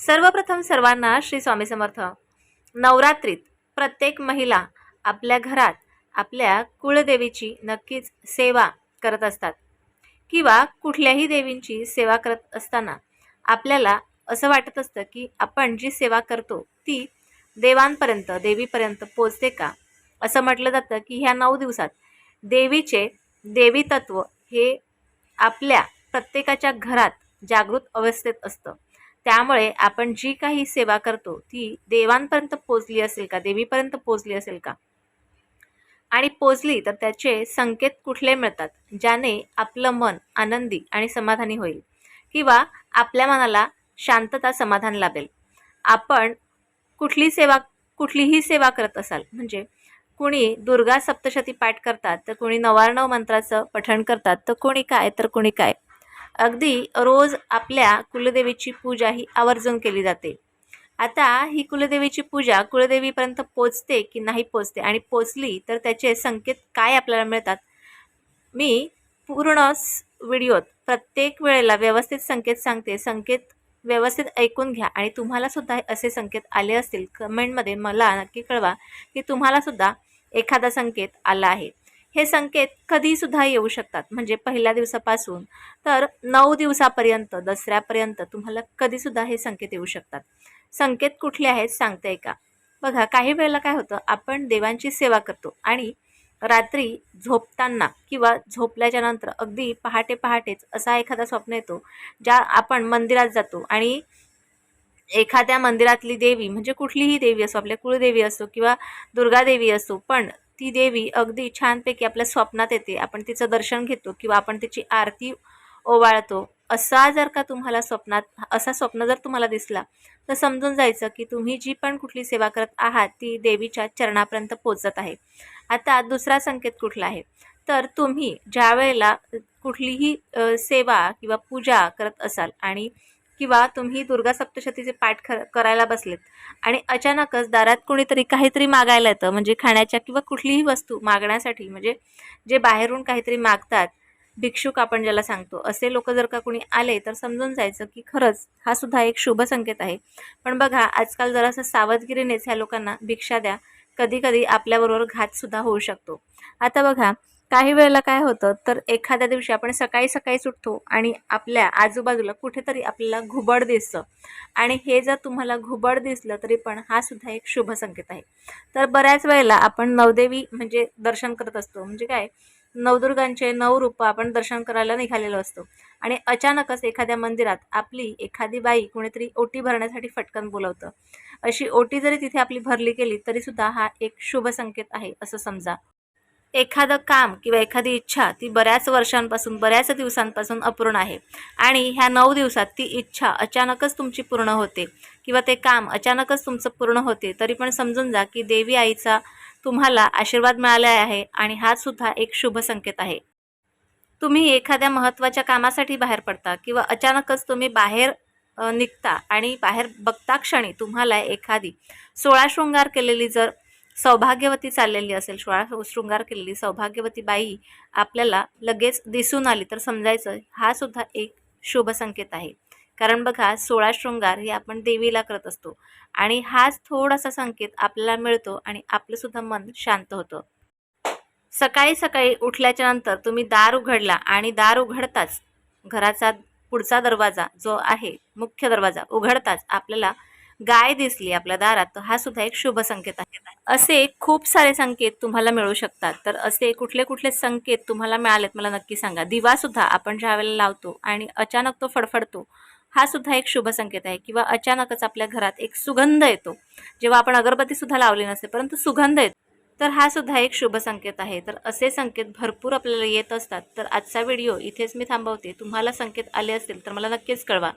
सर्वप्रथम सर्वांना श्री स्वामी समर्थ. नवरात्रीत प्रत्येक महिला आपल्या घरात आपल्या कुळदेवीची नक्कीच सेवा करत असतात किंवा कुठल्याही देवींची सेवा करत असताना आपल्याला असं वाटत असतं की आपण जी सेवा करतो ती देवांपर्यंत देवीपर्यंत पोचते का? असं म्हटलं जातं की ह्या नऊ दिवसात देवीचे देवी तत्व हे आपल्या प्रत्येकाच्या घरात जागृत अवस्थेत असतं. त्यामुळे आपण जी काही सेवा करतो ती देवांपर्यंत पोचली असेल का? देवीपर्यंत पोचली असेल का? आणि पोचली तर त्याचे संकेत कुठले मिळतात? ज्याने आपलं मन आनंदी आणि समाधानी होईल. किंवा आपल्या मनाला शांतता समाधान लाभेल. आपण कुठली सेवा कुठलीही सेवा करत असाल म्हणजे कुणी दुर्गा सप्तशती पाठ करतात तर कुणी नवारणव मंत्राचं पठण करतात तर कोणी काय तर कोणी काय? अगदी रोज आपल्या कुलदेवीची पूजा ही आवर्जून केली जाते. आता ही कुलदेवीची पूजा कुलदेवीपर्यंत पोचते की नाही पोचते आणि पोचली तर त्याचे संकेत काय आपल्याला मिळतात? मी पूर्ण व्हिडिओत प्रत्येक वेळेला व्यवस्थित संकेत सांगते. संकेत व्यवस्थित ऐकून घ्या आणि तुम्हाला सुद्धा असे संकेत आले असतील. कमेंटमध्ये मला नक्की कळवा की तुम्हाला सुद्धा एखादा संकेत आला आहे. हे संकेत कधीसुद्धा येऊ शकतात. म्हणजे पहिल्या दिवसापासून तर नऊ दिवसापर्यंत दसऱ्यापर्यंत तुम्हाला कधीसुद्धा हे संकेत येऊ शकतात. संकेत कुठले आहेत सांगते का? बघा काही वेळेला काय होतं आपण देवांची सेवा करतो आणि रात्री झोपताना किंवा झोपल्याच्या नंतर अगदी पहाटे पहाटेच असा एखादा स्वप्न येतो ज्या आपण मंदिरात जातो आणि एखाद्या मंदिरातली देवी म्हणजे कुठलीही देवी असो आपल्या कुळदेवी असो किंवा दुर्गादेवी असो पण ती देवी अगदी छानपैकी आपल्या स्वप्नात येते. आपण तिचं दर्शन घेतो किंवा आपण तिची आरती ओवाळतो. असा जर का तुम्हाला स्वप्नात असा स्वप्न जर तुम्हाला दिसला तर समजून जायचं की तुम्ही जी पण कुठली सेवा करत आहात ती देवीच्या चरणापर्यंत पोचत आहे. आता दुसरा संकेत कुठला आहे? तर तुम्ही ज्या वेळेला कुठलीही सेवा किंवा पूजा करत असाल आणि किंवा तुम्ही दुर्गा सप्तशतीचे पाठ खर करायला बसलेत. आणि अचानकच दारात कोणीतरी काहीतरी मागायला येतं म्हणजे खाण्याच्या किंवा कुठलीही वस्तू मागण्यासाठी म्हणजे जे बाहेरून काहीतरी मागतात भिक्षुक आपण ज्याला सांगतो असे लोक जर का कोणी आले तर समजून जायचं की खरंच हा सुद्धा एक शुभ संकेत आहे. पण बघा आजकाल जरासं सावधगिरीनेच ह्या लोकांना भिक्षा द्या. कधी कधी आपल्याबरोबर घातसुद्धा होऊ शकतो. आता बघा काही वेळेला काय होतं तर एखाद्या दिवशी आपण सकाळी सकाळीच उठतो आणि आपल्या आजूबाजूला कुठेतरी आपल्याला घुबड दिसतं. आणि हे जर तुम्हाला घुबड दिसलं तरी पण हा सुद्धा एक शुभ संकेत आहे. तर बऱ्याच वेळेला आपण नवदेवी म्हणजे दर्शन करत असतो. म्हणजे काय? नवदुर्गांचे नऊ रूपं आपण दर्शन करायला निघालेलो असतो. आणि अचानकच एखाद्या मंदिरात आपली एखादी बाई कोणीतरी ओटी भरण्यासाठी फटकन बोलवतं. अशी ओटी जरी तिथे आपली भरली गेली तरीसुद्धा हा एक शुभ संकेत आहे असं समजा. एखादं काम किंवा एखादी इच्छा ती बऱ्याच वर्षांपासून बऱ्याच दिवसांपासून अपूर्ण आहे. आणि ह्या नऊ दिवसात ती इच्छा अचानकच तुमची पूर्ण होते किंवा ते काम अचानकच तुमचं पूर्ण होते तरी पण समजून जा की देवी आईचा तुम्हाला आशीर्वाद मिळाला आहे आणि हा सुद्धा एक शुभ संकेत आहे. तुम्ही एखाद्या महत्त्वाच्या कामासाठी बाहेर पडता किंवा अचानकच तुम्ही बाहेर निघता आणि बाहेर बघता क्षणी तुम्हाला एखादी सोळा शृंगार केलेली जर सौभाग्यवती चाललेली असेल सोळा शृंगार केलेली सौभाग्यवती बाई आपल्याला लगेच दिसून आली. तर समजायचं हा सुद्धा एक शुभ संकेत आहे. कारण बघा सोळा शृंगार हे आपण देवीला करत असतो. आणि हाच थोडासा संकेत आपल्याला मिळतो आणि आपलंसुद्धा मन शांत होतं. सकाळी सकाळी उठल्याच्या नंतर तुम्ही दार उघडला आणि दार उघडताच घराचा पुढचा दरवाजा जो आहे मुख्य दरवाजा उघडताच आपल्याला गाय दिसली आपल्या दारात तर हा सुद्धा एक शुभ संकेत आहे. असे खूप सारे संकेत तुम्हाला मिळू शकतात. तर असे कुठले कुठले संकेत तुम्हाला मिळालेत मला नक्की सांगा. दिवा सुद्धा आपण ज्या वेळेला लावतो आणि अचानक तो फडफडतो हा सुद्धा एक शुभ संकेत आहे. किंवा अचानकच आपल्या घरात एक सुगंध येतो. जेव्हा आपण अगरबत्ती सुद्धा लावली नसते परंतु सुगंध येतो तर हा सुद्धा एक शुभ संकेत आहे. तर असे संकेत भरपूर आपल्याला येत असतात. तर आजचा व्हिडिओ इथेच मी थांबवते. तुम्हाला संकेत आले असतील तर मला नक्कीच कळवा.